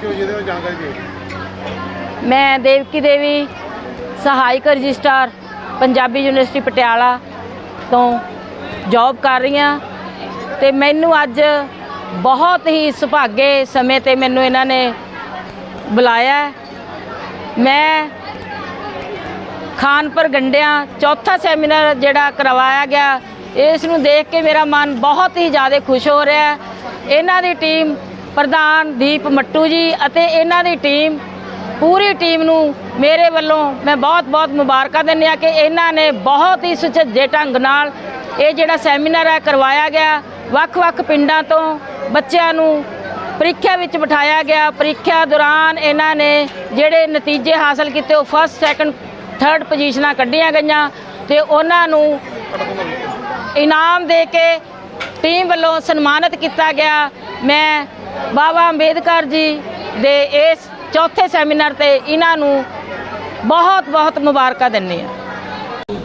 ਕੀਤੀ ਹੋਈ ਜਿਹਦੇ ਬਾਰੇ ਜਾਣਕਾਰੀ ਦਿਓ ਮੈਂ ਦੇਵਕੀ ਦੇਵੀ, ਸਹਾਇਕ ਰਜਿਸਟਰ ਪੰਜਾਬੀ ਯੂਨੀਵਰਸਿਟੀ ਪਟਿਆਲਾ ਤੋਂ ਜੌਬ ਕਰ ਰਹੀ ਹਾਂ ਤੇ ਮੈਨੂੰ ਅੱਜ ਬਹੁਤ ਹੀ ਸੁਭਾਗੇ ਸਮੇਂ ਤੇ ਮੈਨੂੰ ਇਹਨਾਂ ਨੇ ਬੁਲਾਇਆ ਹੈ। ਮੈਂ ਖਾਨਪੁਰ ਗੰਡਿਆਂ ਚੌਥਾ ਸੈਮੀਨਾਰ ਜਿਹੜਾ ਕਰਵਾਇਆ ਗਿਆ, ਇਸ ਨੂੰ ਦੇਖ ਕੇ ਮੇਰਾ ਮਨ ਬਹੁਤ ਹੀ ਜ਼ਿਆਦਾ ਖੁਸ਼ ਹੋ ਰਿਹਾ ਹੈ ਇਹਨਾਂ ਦੀ ਟੀਮ ਪ੍ਰਧਾਨ ਦੀਪ ਮੱਟੂ ਜੀ ਅਤੇ ਇਹਨਾਂ ਦੀ ਟੀਮ, ਪੂਰੀ ਟੀਮ ਨੂੰ ਮੇਰੇ ਵੱਲੋਂ ਮੈਂ ਬਹੁਤ-ਬਹੁਤ ਮੁਬਾਰਕਾਂ ਦਿੰਦੀ ਹਾਂ ਕਿ ਇਹਨਾਂ ਨੇ ਬਹੁਤ ਹੀ ਸੁਚੱਜੇ ਢੰਗ ਨਾਲ ਇਹ ਜਿਹੜਾ ਸੈਮੀਨਾਰ ਹੈ ਕਰਵਾਇਆ ਗਿਆ। ਵੱਖ-ਵੱਖ ਪਿੰਡਾਂ ਤੋਂ ਬੱਚਿਆਂ ਨੂੰ ਪ੍ਰੀਖਿਆ ਵਿੱਚ ਬਿਠਾਇਆ ਗਿਆ। ਪ੍ਰੀਖਿਆ ਦੌਰਾਨ ਇਹਨਾਂ ਨੇ ਜਿਹੜੇ ਨਤੀਜੇ ਹਾਸਲ ਕੀਤੇ, ਉਹ ਫਸਟ ਸੈਕੰਡ ਥਰਡ ਪੋਜੀਸ਼ਨਾਂ ਕੱਢੀਆਂ ਗਈਆਂ ਤੇ ਉਹਨਾਂ ਨੂੰ ਇਨਾਮ ਦੇ ਕੇ ਟੀਮ ਵੱਲੋਂ ਸਨਮਾਨਿਤ ਕੀਤਾ ਗਿਆ। ਮੈਂ ਬਾਬਾ ਅੰਬੇਦਕਰ ਜੀ ਦੇ ਇਸ ਚੌਥੇ ਸੈਮੀਨਾਰ ਤੇ ਇਹਨਾਂ ਨੂੰ ਬਹੁਤ ਬਹੁਤ ਮੁਬਾਰਕਾਂ ਦਿੰਦੀ ਹਾਂ।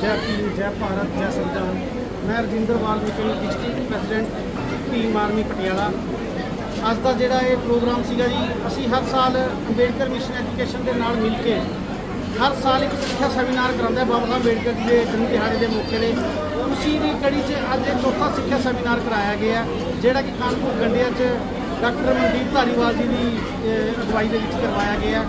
ਜੈ ਭੀਮ, ਜੈ ਭਾਰਤ, ਜੈ ਸੰਵਿਧਾਨ। ਮੈਂ Rajinder Valmiki district president team army Patiala. ਅੱਜ ਦਾ ਜਿਹੜਾ ਇਹ ਪ੍ਰੋਗਰਾਮ ਸੀਗਾ ਜੀ, ਅਸੀਂ ਹਰ ਸਾਲ ਅੰਬੇਡਕਰ ਮਿਸ਼ਨ ਐਜੂਕੇਸ਼ਨ ਦੇ ਨਾਲ ਮਿਲ ਕੇ ਹਰ ਸਾਲ ਇੱਕ ਸਿੱਖਿਆ ਸੈਮੀਨਾਰ ਕਰਾਉਂਦਾ ਹੈ ਬਾਬਾ ਸਾਹਿਬ ਅੰਬੇਡਕਰ ਜੀ ਦੇ ਜਨਮ ਦਿਹਾੜੇ ਦੇ ਮੌਕੇ ਤੇ। ਉਸੀ ਦੀ ਕੜੀ 'ਚ ਅੱਜ ਇਹ ਚੌਥਾ ਸਿੱਖਿਆ ਸੈਮੀਨਾਰ ਕਰਾਇਆ ਗਿਆ, ਜਿਹੜਾ ਕਿ ਕਾਨਪੁਰ ਗੰਡਿਆ 'ਚ ਡਾਕਟਰ ਮਨਦੀਪ ਧਾਰੀਵਾਲ ਜੀ ਦੀ ਅਗਵਾਈ ਦੇ ਵਿੱਚ ਕਰਵਾਇਆ ਗਿਆ।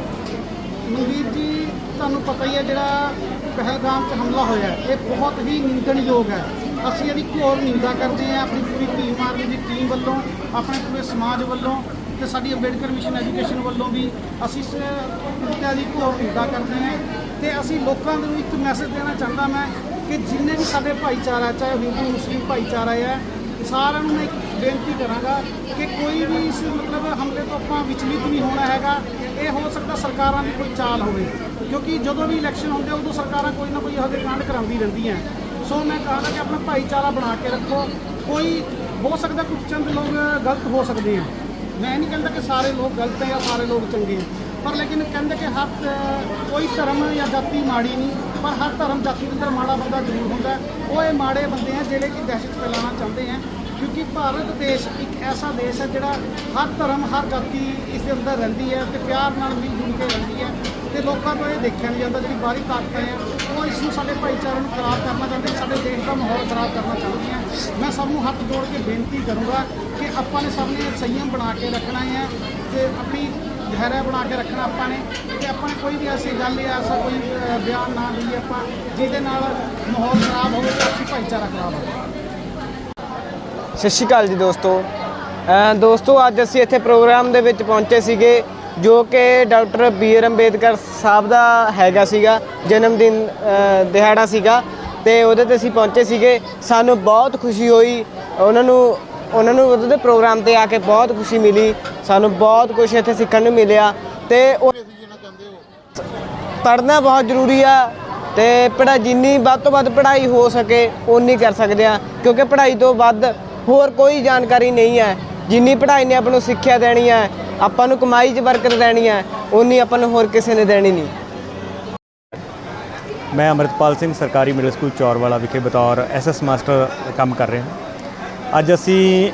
ਮਨਦੀਪ ਜੀ, ਤੁਹਾਨੂੰ ਪਤਾ ਹੀ ਹੈ ਜਿਹੜਾ ਪਹਿਲਗਾਮ 'ਚ ਹਮਲਾ ਹੋਇਆ ਇਹ ਬਹੁਤ ਹੀ ਨਿੰਦਣਯੋਗ ਹੈ। ਅਸੀਂ ਇਹਦੀ ਘੋਰ ਨਿੰਦਾ ਕਰਦੇ ਹਾਂ, ਆਪਣੀ ਪੂਰੀ ਟੀਮ ਆਰਮੀ ਦੀ ਟੀਮ ਵੱਲੋਂ, ਆਪਣੇ ਪੂਰੇ ਸਮਾਜ ਵੱਲੋਂ ਤੇ ਸਾਡੀ ਅੰਬੇਡਕਰ ਮਿਸ਼ਨ ਐਜੂਕੇਸ਼ਨ ਵੱਲੋਂ ਵੀ ਅਸੀਂ ਇਸ ਕ੍ਰਿਤਿਆ ਦੀ ਘੋਰ ਨਿੰਦਾ ਕਰਦੇ ਹਾਂ ਤੇ ਅਸੀਂ ਲੋਕਾਂ ਨੂੰ ਇੱਕ ਮੈਸੇਜ ਦੇਣਾ ਚਾਹੁੰਦਾ ਮੈਂ ਕਿ ਜਿੰਨੇ ਵੀ ਸਾਡੇ ਭਾਈਚਾਰਾ, ਚਾਹੇ ਹਿੰਦੂ, ਮੁਸਲਿਮ ਭਾਈਚਾਰਾ ਹੈ ਸਾਰਿਆਂ ਨੂੰ ਮੈਂ ਇੱਕ ਬੇਨਤੀ ਕਰਾਂਗਾ ਕਿ ਕੋਈ ਵੀ ਇਸ ਮਤਲਬ ਹਮਲੇ ਤੋਂ ਆਪਾਂ ਵਿਚਲਿਤ ਨਹੀਂ ਹੋਣਾ ਹੈਗਾ। ਇਹ ਹੋ ਸਕਦਾ ਸਰਕਾਰਾਂ ਦੀ ਕੋਈ ਚਾਲ ਹੋਵੇ। ਕਿਉਂਕਿ ਜਦੋਂ ਵੀ ਇਲੈਕਸ਼ਨ ਹੁੰਦੇ ਉਦੋਂ ਸਰਕਾਰਾਂ ਕੋਈ ਨਾ ਕੋਈ ਇਹੋ ਜਿਹੇ ਕਾਂਡ ਕਰਾਉਂਦੀ ਰਹਿੰਦੀਆਂ। ਸੋ ਮੈਂ ਕਹਾਂਗਾ ਕਿ ਆਪਣਾ ਭਾਈਚਾਰਾ ਬਣਾ ਕੇ ਰੱਖੋ। ਕੋਈ, ਹੋ ਸਕਦਾ ਕੁਝ ਚੰਦ ਲੋਕ ਗਲਤ ਹੋ ਸਕਦੇ ਆ। ਮੈਂ ਇਹ ਨਹੀਂ ਕਹਿੰਦਾ ਕਿ ਸਾਰੇ ਲੋਕ ਗਲਤ ਹੈ ਜਾਂ ਸਾਰੇ ਲੋਕ ਚੰਗੇ ਹੈ ਪਰ ਲੇਕਿਨ ਕਹਿੰਦੇ ਕਿ ਹਰ ਕੋਈ ਧਰਮ ਜਾਂ ਜਾਤੀ ਮਾੜੀ ਨਹੀਂ। ਪਰ ਹਰ ਧਰਮ, ਜਾਤੀ ਦੇ ਅੰਦਰ ਮਾੜਾ ਬੰਦਾ ਜ਼ਰੂਰ ਹੁੰਦਾ। ਉਹ ਇਹ ਮਾੜੇ ਬੰਦੇ ਆ ਜਿਹੜੇ ਕਿ ਦਹਿਸ਼ਤ ਫੈਲਾਉਣਾ ਚਾਹੁੰਦੇ ਆ। ਕਿਉਂਕਿ ਭਾਰਤ ਦੇਸ਼ ਇੱਕ ਐਸਾ ਦੇਸ਼ ਹੈ ਜਿਹੜਾ ਹਰ ਧਰਮ, ਹਰ ਜਾਤੀ ਇਸ ਦੇ ਅੰਦਰ ਰਹਿੰਦੀ ਹੈ ਤੇ ਪਿਆਰ ਨਾਲ ਮਿਲ ਜੁਲ ਕੇ ਰਹਿੰਦੀ ਹੈ ਤੇ ਲੋਕਾਂ ਤੋਂ ਇਹ ਦੇਖਿਆ ਨਹੀਂ ਜਾਂਦਾ ਜਿਹੜੀ ਬਾਹਰੀ ਤਾਕਤਾਂ ਹੈ, ਉਹ ਇਸ ਨੂੰ ਸਾਡੇ ਭਾਈਚਾਰੇ ਨੂੰ ਖਰਾਬ ਕਰਨਾ ਚਾਹੁੰਦੇ, ਸਾਡੇ ਦੇਸ਼ ਦਾ ਮਾਹੌਲ ਖਰਾਬ ਕਰਨਾ ਚਾਹੁੰਦੀਆਂ ਮੈਂ ਸਭ ਨੂੰ ਹੱਥ ਜੋੜ ਕੇ ਬੇਨਤੀ ਕਰੂੰਗਾ ਕਿ ਆਪਾਂ ਨੇ ਸਭ ਨੇ ਸੰਯਮ ਬਣਾ ਕੇ ਰੱਖਣਾ ਹੈ ਤੇ ਆਪਣੀ ਧੈर्य ਬਣਾ ਕੇ ਰੱਖਣਾ ਆਪਾਂ ਨੇ ਕਿ ਆਪਾਂ ਨੇ ਕੋਈ ਵੀ ਐਸੀ ਗੱਲ ਜਾਂ ਐਸਾ ਕੋਈ ਬਿਆਨ ਨਾ ਲਈਏ ਆਪਾਂ, ਜਿਹਦੇ ਨਾਲ ਮਾਹੌਲ ਖਰਾਬ ਹੋਵੇ ਤੇ ਆਪਸੀ ਭਾਈਚਾਰਾ ਖਰਾਬ ਹੋਵੇ। ਸਤਿ ਸ਼੍ਰੀ ਅਕਾਲ ਜੀ ਦੋਸਤੋ। ਦੋਸਤੋ, ਅੱਜ ਅਸੀਂ ਇੱਥੇ ਪ੍ਰੋਗਰਾਮ ਦੇ ਵਿੱਚ ਪਹੁੰਚੇ ਸੀਗੇ, ਜੋ ਕਿ ਡਾਕਟਰ ਬੀ ਆਰ ਅੰਬੇਦਕਰ ਸਾਹਿਬ ਦਾ ਹੈਗਾ ਸੀਗਾ, ਜਨਮ ਦਿਨ ਦਿਹਾੜਾ ਸੀਗਾ। ਤੇ ਉਹਦੇ ਤੇ ਅਸੀਂ ਪਹੁੰਚੇ ਸੀਗੇ। ਸਾਨੂੰ ਬਹੁਤ ਖੁਸ਼ੀ ਹੋਈ। ਉਹਨਾਂ ਨੂੰ ਉਹਨਾਂ ਨੂੰ ਉਹਦੇ ਤੇ ਪ੍ਰੋਗਰਾਮ ਤੇ ਆ ਕੇ ਬਹੁਤ ਖੁਸ਼ੀ ਮਿਲੀ। ਸਾਨੂੰ ਬਹੁਤ ਕੁਝ ਇੱਥੇ ਸਿੱਖਣ ਨੂੰ ਮਿਲਿਆ। ਤੇ ਉਹ ਪੜ੍ਹਨਾ ਬਹੁਤ ਜ਼ਰੂਰੀ ਆ। ਤੇ ਪੜ੍ਹਾਈ ਜਿੰਨੀ ਵੱਧ ਤੋਂ ਵੱਧ ਪੜ੍ਹਾਈ ਹੋ ਸਕੇ, ਓਨੀ ਕਰ ਸਕਦੇ ਆ। ਕਿਉਂਕਿ ਪੜ੍ਹਾਈ ਤੋਂ ਵੱਧ ਹੋਰ ਕੋਈ ਜਾਣਕਾਰੀ ਨਹੀਂ ਹੈ। ਜਿੰਨੀ ਪੜ੍ਹਾਈ ਨੇ ਆਪਾਂ ਨੂੰ ਸਿੱਖਿਆ ਦੇਣੀ ਹੈ ਆਪਾਂ ਨੂੰ ਕਮਾਈ 'ਚ ਬਰਕਤ ਦੇਣੀ ਹੈ ਉਨੀ ਆਪਾਂ ਨੂੰ ਹੋਰ ਕਿਸੇ ਨੇ ਦੇਣੀ ਨਹੀਂ। ਮੈਂ ਅਮਰਿਤਪਾਲ ਸਿੰਘ ਸਰਕਾਰੀ ਮਿਡਲ ਸਕੂਲ ਚੌਰਵਾਲਾ ਵਿਖੇ ਬਤੌਰ ਐਸਐਸ ਮਾਸਟਰ ਕੰਮ ਕਰ ਰਿਹਾ ਹਾਂ। ਅੱਜ ਅਸੀਂ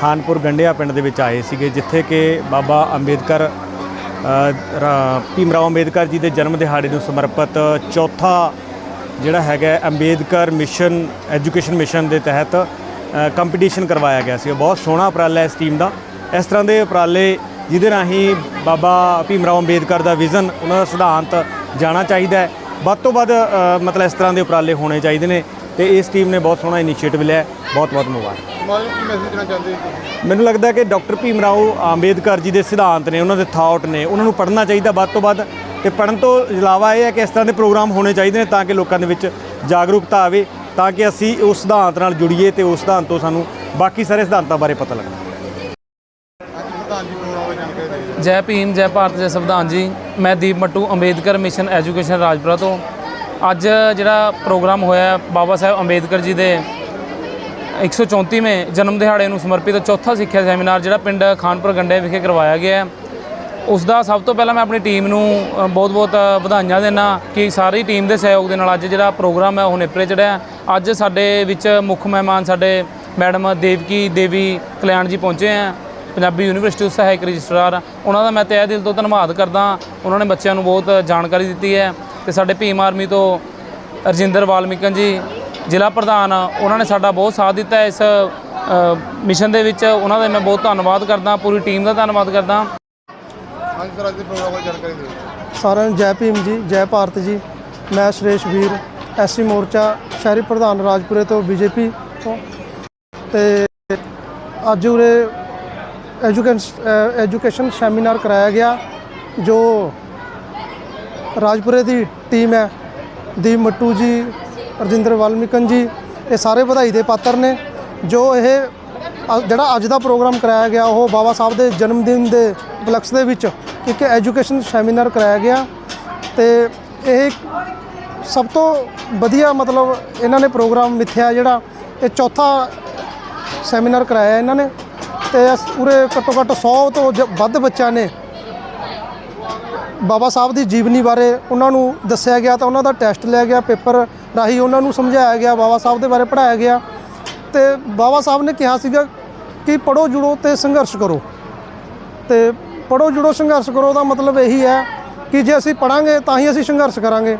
ਖਾਨਪੁਰ ਗੰਡਿਆ ਪਿੰਡ ਦੇ ਵਿੱਚ ਆਏ ਸੀਗੇ ਜਿੱਥੇ ਕਿ ਬਾਬਾ ਅੰਬੇਦਕਰ ਅ, ਭੀਮ ਰਾਓ ਅੰਬੇਦਕਰ ਜੀ ਦੇ ਜਨਮ ਦਿਹਾੜੇ ਨੂੰ ਸਮਰਪਿਤ ਚੌਥਾ ਜਿਹੜਾ ਹੈਗਾ ਅੰਬੇਦਕਰ ਮਿਸ਼ਨ ਐਜੂਕੇਸ਼ਨ ਮਿਸ਼ਨ ਦੇ ਤਹਿਤ ਕੰਪੀਟੀਸ਼ਨ ਕਰਵਾਇਆ ਗਿਆ ਸੀ ਬਹੁਤ ਸੋਹਣਾ ਉਪਰਾਲਾ ਇਸ ਟੀਮ ਦਾ। ਇਸ ਤਰ੍ਹਾਂ ਦੇ ਉਪਰਾਲੇ ਜਿਹਦੇ ਰਾਹੀਂ ਬਾਬਾ ਭੀਮ ਰਾਓ ਅੰਬੇਦਕਰ ਦਾ ਵਿਜ਼ਨ ਉਹਨਾਂ ਦਾ ਸਿਧਾਂਤ ਜਾਣਾ ਚਾਹੀਦਾ ਹੈ। ਵੱਧ ਤੋਂ ਵੱਧ ਮਤਲਬ ਇਸ ਤਰ੍ਹਾਂ ਦੇ ਉਪਰਾਲੇ ਹੋਣੇ ਚਾਹੀਦੇ ਨੇ ਤੇ ਇਸ ਟੀਮ ਨੇ ਬਹੁਤ ਸੋਹਣਾ ਇਨੀਸ਼ੀਏਟਿਵ ਲਿਆ। ਬਹੁਤ ਬਹੁਤ ਮੁਬਾਰਕ। ਕੀ ਮੈਸੇਜ ਦੇਣਾ ਚਾਹੁੰਦੇ? ਮੈਨੂੰ ਲੱਗਦਾ ਕਿ ਡਾਕਟਰ ਭੀਮ ਰਾਓ ਅੰਬੇਦਕਰ ਜੀ ਦੇ ਸਿਧਾਂਤ ਨੇ ਉਹਨਾਂ ਦੇ ਥਾਟ ਨੇ ਉਹਨਾਂ ਨੂੰ ਪੜ੍ਹਨਾ ਚਾਹੀਦਾ ਵੱਧ ਤੋਂ ਵੱਧ ਤੇ ਪੜ੍ਹਨ ਤੋਂ ਇਲਾਵਾ ਇਹ ਹੈ ਕਿ ਇਸ ਤਰ੍ਹਾਂ ਦੇ ਪ੍ਰੋਗਰਾਮ ਹੋਣੇ ਚਾਹੀਦੇ ਨੇ ਤਾਂ ਕਿ ਲੋਕਾਂ ਦੇ ਵਿੱਚ ਜਾਗਰੂਕਤਾ ਆਵੇ। ਤਾਂ ਕਿ ਅਸੀਂ ਉਸ ਸਿਧਾਂਤ ਨਾਲ ਜੁੜੀਏ ਤੇ ਉਸ ਸਿਧਾਂਤ ਤੋਂ ਸਾਨੂੰ ਬਾਕੀ ਸਾਰੇ ਸਿਧਾਂਤਾਂ ਬਾਰੇ ਪਤਾ ਲੱਗੇ ਜੈ ਭੀਮ, ਜੈ ਭਾਰਤ, ਜੈ ਸੰਵਿਧਾਨ ਜੀ। ਮੈਂ ਦੀਪ ਮੱਟੂ, ਅੰਬੇਦਕਰ ਮਿਸ਼ਨ ਐਜੂਕੇਸ਼ਨ ਰਾਜਪੁਰਾ ਤੋਂ। ਅੱਜ ਜਿਹੜਾ ਪ੍ਰੋਗਰਾਮ ਹੋਇਆ ਬਾਬਾ ਸਾਹਿਬ ਅੰਬੇਦਕਰ ਜੀ ਦੇ 134ਵੇਂ ਜਨਮ ਦਿਹਾੜੇ ਨੂੰ ਸਮਰਪਿਤ ਚੌਥਾ ਸਿੱਖਿਆ ਸੈਮੀਨਾਰ ਜਿਹੜਾ ਪਿੰਡ ਖਾਨਪੁਰ ਗੰਡੇ ਵਿਖੇ ਕਰਵਾਇਆ ਗਿਆ ਹੈ। ਉਸ ਦਾ ਸਭ ਤੋਂ ਪਹਿਲਾਂ ਮੈਂ ਆਪਣੀ ਟੀਮ ਨੂੰ ਬਹੁਤ-ਬਹੁਤ ਵਧਾਈਆਂ ਦੇਣਾ ਕਿ ਸਾਰੀ ਟੀਮ ਦੇ ਸਹਿਯੋਗ ਦੇ ਨਾਲ ਅੱਜ ਜਿਹੜਾ ਪ੍ਰੋਗਰਾਮ ਹੈ ਉਹ ਨੇਪਰੇ ਚੜਿਆ ਅੱਜ ਸਾਡੇ ਵਿੱਚ ਮੁੱਖ ਮਹਿਮਾਨ ਸਾਡੇ ਮੈਡਮ ਦੇਵਕੀ ਦੇਵੀ ਕਲਿਆਣ ਜੀ ਪਹੁੰਚੇ ਆ। ਪੰਜਾਬੀ ਯੂਨੀਵਰਸਿਟੀ ਦੇ ਸਹਾਇਕ ਰਜਿਸਟਰਾਰ। ਉਹਨਾਂ ਦਾ ਮੈਂ ਤਹਿ ਦਿਲ ਤੋਂ ਧੰਨਵਾਦ ਕਰਦਾ। ਉਹਨਾਂ ਨੇ ਬੱਚਿਆਂ ਨੂੰ ਬਹੁਤ ਜਾਣਕਾਰੀ ਦਿੱਤੀ ਹੈ। ਤੇ ਸਾਡੇ ਭੀਮ ਆਰਮੀ ਤੋਂ ਰਜਿੰਦਰ ਵਾਲਮੀਕਨ ਜੀ ਜ਼ਿਲ੍ਹਾ ਪ੍ਰਧਾਨ ਉਹਨਾਂ ਨੇ ਸਾਡਾ ਬਹੁਤ ਸਾਥ ਦਿੱਤਾ ਹੈ ਇਸ ਮਿਸ਼ਨ ਦੇ ਵਿੱਚ। ਉਹਨਾਂ ਦਾ ਮੈਂ ਬਹੁਤ ਧੰਨਵਾਦ ਕਰਦਾ। ਪੂਰੀ ਟੀਮ ਦਾ ਧੰਨਵਾਦ ਕਰਦਾ। ਅੱਜ ਸਰ ਅੱਜ ਦੇ ਪ੍ਰੋਗਰਾਮ ਬਾਰੇ ਜਾਣਕਾਰੀ ਦਿਓ। ਸਾਰਿਆਂ ਨੂੰ ਜੈ ਭੀਮ ਜੀ ਜੈ ਭਾਰਤ ਜੀ। ਮੈਂ ਸੁਰੇਸ਼ ਵੀਰ ਐਸਸੀ ਮੋਰਚਾ ਸ਼ਹਿਰੀ ਪ੍ਰਧਾਨ ਰਾਜਪੁਰੇ ਤੋਂ ਬੀਜੇਪੀ ਤੋਂ। ਤੇ ਅੱਜ ਉਰੇ ਐਜੂਕੇਸ਼ਨ ਐਜੂਕੇਸ਼ਨ ਸੈਮੀਨਾਰ ਕਰਾਇਆ ਗਿਆ, ਜੋ ਰਾਜਪੁਰੇ ਦੀ ਟੀਮ ਹੈ ਦੀਪ ਮੱਟੂ ਜੀ, ਰਜਿੰਦਰ ਵਾਲਮੀਕਨ ਜੀ, ਇਹ ਸਾਰੇ ਵਧਾਈ ਦੇ ਪਾਤਰ ਨੇ, ਜੋ ਇਹ ਜਿਹੜਾ ਅੱਜ ਦਾ ਪ੍ਰੋਗਰਾਮ ਕਰਾਇਆ ਗਿਆ, ਉਹ ਬਾਬਾ ਸਾਹਿਬ ਦੇ ਜਨਮ ਦਿਨ ਦੇ ਉਪਲਕਸ਼ ਦੇ ਵਿੱਚ ਇੱਕ ਐਜੂਕੇਸ਼ਨ ਸੈਮੀਨਾਰ ਕਰਾਇਆ ਗਿਆ। ਤੇ ਇਹ ਸਭ ਤੋਂ ਵਧੀਆ ਮਤਲਬ ਇਹਨਾਂ ਨੇ ਪ੍ਰੋਗਰਾਮ ਮਿੱਥਿਆ ਜਿਹੜਾ ਇਹ ਚੌਥਾ ਸੈਮੀਨਾਰ ਕਰਾਇਆ ਇਹਨਾਂ ਨੇ ਤੇ ਅਸ- ਉਰੇ ਘੱਟੋ ਘੱਟ 100 ਤੋਂ ਜ- ਵੱਧ ਬੱਚਿਆਂ ਨੇ ਬਾਬਾ ਸਾਹਿਬ ਦੀ ਜੀਵਨੀ ਬਾਰੇ ਉਹਨਾਂ ਨੂੰ ਦੱਸਿਆ ਗਿਆ ਤਾਂ ਉਹਨਾਂ ਦਾ ਟੈਸਟ ਲਿਆ ਗਿਆ, ਪੇਪਰ ਰਾਹੀਂ ਉਹਨਾਂ ਨੂੰ ਸਮਝਾਇਆ ਗਿਆ, ਬਾਬਾ ਸਾਹਿਬ ਦੇ ਬਾਰੇ ਪੜ੍ਹਾਇਆ ਗਿਆ ਤੇ ਬਾਬਾ ਸਾਹਿਬ ਨੇ ਕਿਹਾ ਸੀਗਾ ਕਿ ਪੜੋ ਜੁੜੋ ਤੇ ਸੰਘਰਸ਼ ਕਰੋ। ਤੇ ਪੜੋ ਜੁੜੋ, ਸੰਘਰਸ਼ ਕਰੋ ਦਾ ਮਤਲਬ ਇਹੀ ਹੈ ਕਿ ਜੇ ਅਸੀਂ ਪੜਾਂਗੇ ਤਾਂ ਹੀ ਅਸੀਂ ਸੰਘਰਸ਼ ਕਰਾਂਗੇ।